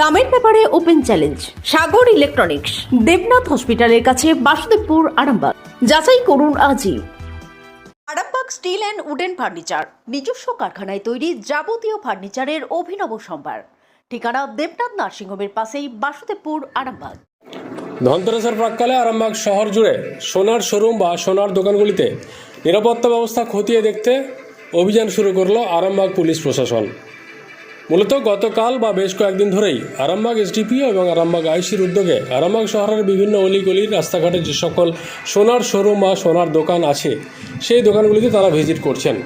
দামের ব্যাপারে open challenge, Sagar electronics, Debnath হসপিটালের কাছে বাসুদেবপুর, আরামবাগ। যাচাই করুন আজই। Arambagh steel and wooden furniture, নিজস্ব কারখানায় তৈরি যাবতীয় ফার্নিচারের অভিনব সম্ভার। ঠিকানা দেবনাথ নার্সিংহোমের পাশেই বাসুদেবপুর, আরামবাগ। ধনতেরাসের প্রাককালে আরামবাগ শহর জুড়ে সোনার শোরুম বা সোনার দোকানগুলিতে নিরাপত্তা ব্যবস্থা খতিয়ে দেখতে অভিযান শুরু করল আরামবাগ পুলিশ প্রশাসন। মূলত গতকাল বা বেশ কয়েকদিন ধরেই আরামবাগ এসডিপিও এবং আরামবাগ আইসির উদ্যোগে আরামবাগ শহরের বিভিন্ন অলিগলির রাস্তাঘাটে যে সকল সোনার শোরুম বা সোনার দোকান আছে, সেই দোকানগুলিতে তারা ভিজিট করছেন।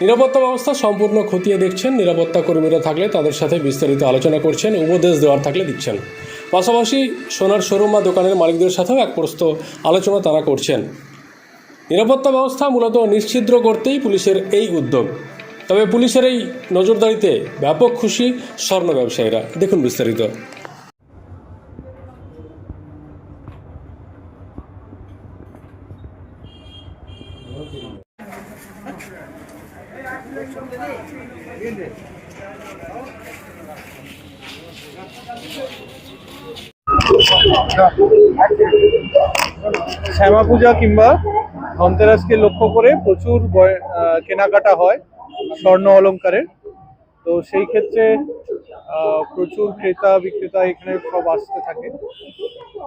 নিরাপত্তা ব্যবস্থা সম্পূর্ণ খতিয়ে দেখছেন। নিরাপত্তা কর্মীরা থাকলে তাদের সাথে বিস্তারিত আলোচনা করছেন, উপদেশ দেওয়ার থাকলে দিচ্ছেন। পাশাপাশি সোনার শোরুম বা দোকানের মালিকদের সাথেও এক প্রস্ত আলোচনা তারা করছেন। নিরাপত্তা ব্যবস্থা মূলত নিশ্চিদ্র করতেই পুলিশের এই উদ্যোগ। তবে পুলিশের এই নজরদারিতে ব্যাপক খুশি স্বর্ণ ব্যবসায়ীরা। দেখুন বিস্তারিত। শ্যামা পূজা কিংবা ধনতেরাসকে লক্ষ্য করে প্রচুর কেনাকাটা হয়। স্বর্ণ অলংকারের তো সেই ক্ষেত্রে প্রচুর ক্রেতা বিক্রেতা এখানে সব আসতে থাকে।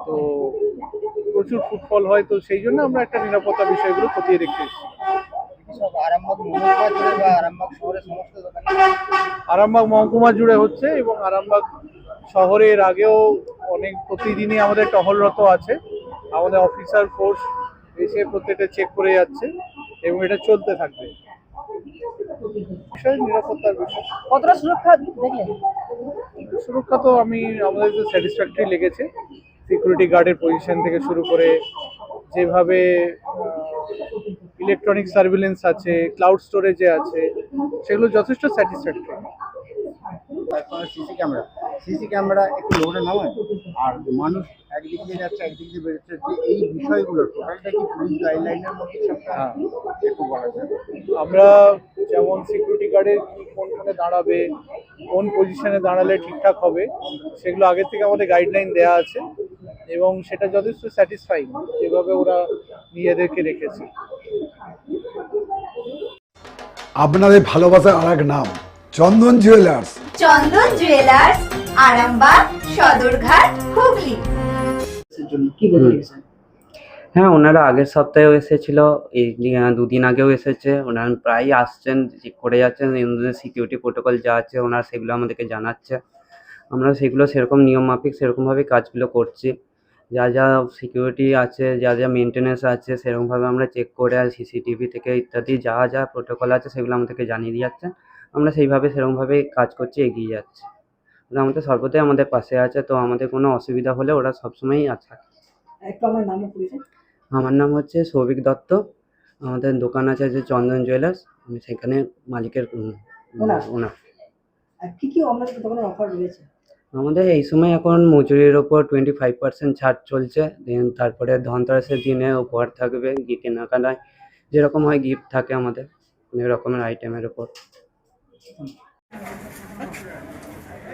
তো প্রচুর ফুটফল হয় তো সেই জন্য আমরা একটা নিরাপত্তা বিষয়গুলো খতিয়ে দেখতে এসেছি। সব আরামবাগ মহকুমা জুড়ে আরামবাগ শহরের সমস্ত আরামবাগ মহকুমা জুড়ে হচ্ছে এবং আরামবাগ শহরের আগেও অনেক প্রতিদিনই আমাদের টহলরত আছে। আমাদের অফিসার ফোর্স এসে প্রত্যেকটা চেক করে যাচ্ছে এবং এটা চলতে থাকবে। নিরাপত্তার বিষয়। কতটা সুরক্ষা দেখলেন? সুরক্ষা তো আমি আমাদের যে স্যাটিসফ্যাক্টরি লেগেছে। সিকিউরিটি গার্ডের পজিশন থেকে শুরু করে যেভাবে ইলেকট্রনিক সার্ভিলেন্স আছে ক্লাউড স্টোরেজে আছে সেগুলো যথেষ্ট স্যাটিসফ্যাক্টরি তারপরে সিসি ক্যামেরা সিসি ক্যামেরা একটু লোডে নামায় আর মানুষ একদিক দিয়ে যাচ্ছে একদিক দিয়ে বেরোচ্ছে যে এই বিষয়গুলো টোটালটা কি পুলিশ গাইডলাইনের মধ্যে হ্যাঁ। একটু বলা যায়? আমরা যেমন সিকিউরিটি গার্ডের কি কোনখানে দাঁড়াবে কোন পজিশনে দাঁড়ালে ঠিকঠাক হবে সেগুলো আগের থেকে আমাদের গাইডলাইন দেওয়া আছে এবং সেটা যথেষ্ট স্যাটিসফাইং যেভাবে ওরা নিজেদেরকে রেখেছে। আপনাদের ভালোবাসার আর এক নাম চন্দন জুয়েলার্স চন্দন জুয়েলার্স আরামবাগ সদরঘাট হুগলি। হ্যাঁ ওনারা আগের সপ্তাহেও এসেছিল এই দুদিন আগেও এসেছে। ওনারা প্রায়ই আসছেন চেক করে যাচ্ছেন সিকিউরিটি প্রোটোকল যা আছে ওনারা সেগুলো আমাদেরকে জানাচ্ছে। আমরা সেগুলো সেরকম নিয়ম মাফিক সেরকমভাবে কাজগুলো করছি। যা যা সিকিউরিটি আছে যা যা মেনটেন্যান্স আছে সেরকমভাবে আমরা চেক করে আর সিসিটিভি থেকে ইত্যাদি যা যা প্রোটোকল আছে সেগুলো আমাদেরকে জানিয়ে দিয়ে যাচ্ছে আমরা সেইভাবে সেরকমভাবে কাজ করছি এগিয়ে যাচ্ছি। ওরা আমাদের সর্বদাই আমাদের পাশে আছে তো আমাদের কোনো অসুবিধা হলে ওরা সবসময়ই আছে। একটু আমার নাম আমার নাম হচ্ছে সৌভিক দত্ত আমাদের দোকান আছে যে চন্দন জুয়েলার্স আমি সেখানে মালিকের ওনার? ওনার। কি কি আপনাদের দোকানের অফার রয়েছে? আমাদের এই সময় এখন মজুরির ওপর টোয়েন্টি ফাইভ পার্সেন্ট ছাড় চলছে দেন তারপরে ধনতেরাসের দিনে উপহার থাকবে কেনাকাটায় যেরকম হয় গিফট থাকে আমাদের অনেক রকমের আইটেমের ওপর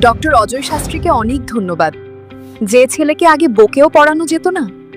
ডক্টর অজয় শাস্ত্রীকে অনেক ধন্যবাদ। যে ছেলেকে আগে বকেও পড়ানো যেত না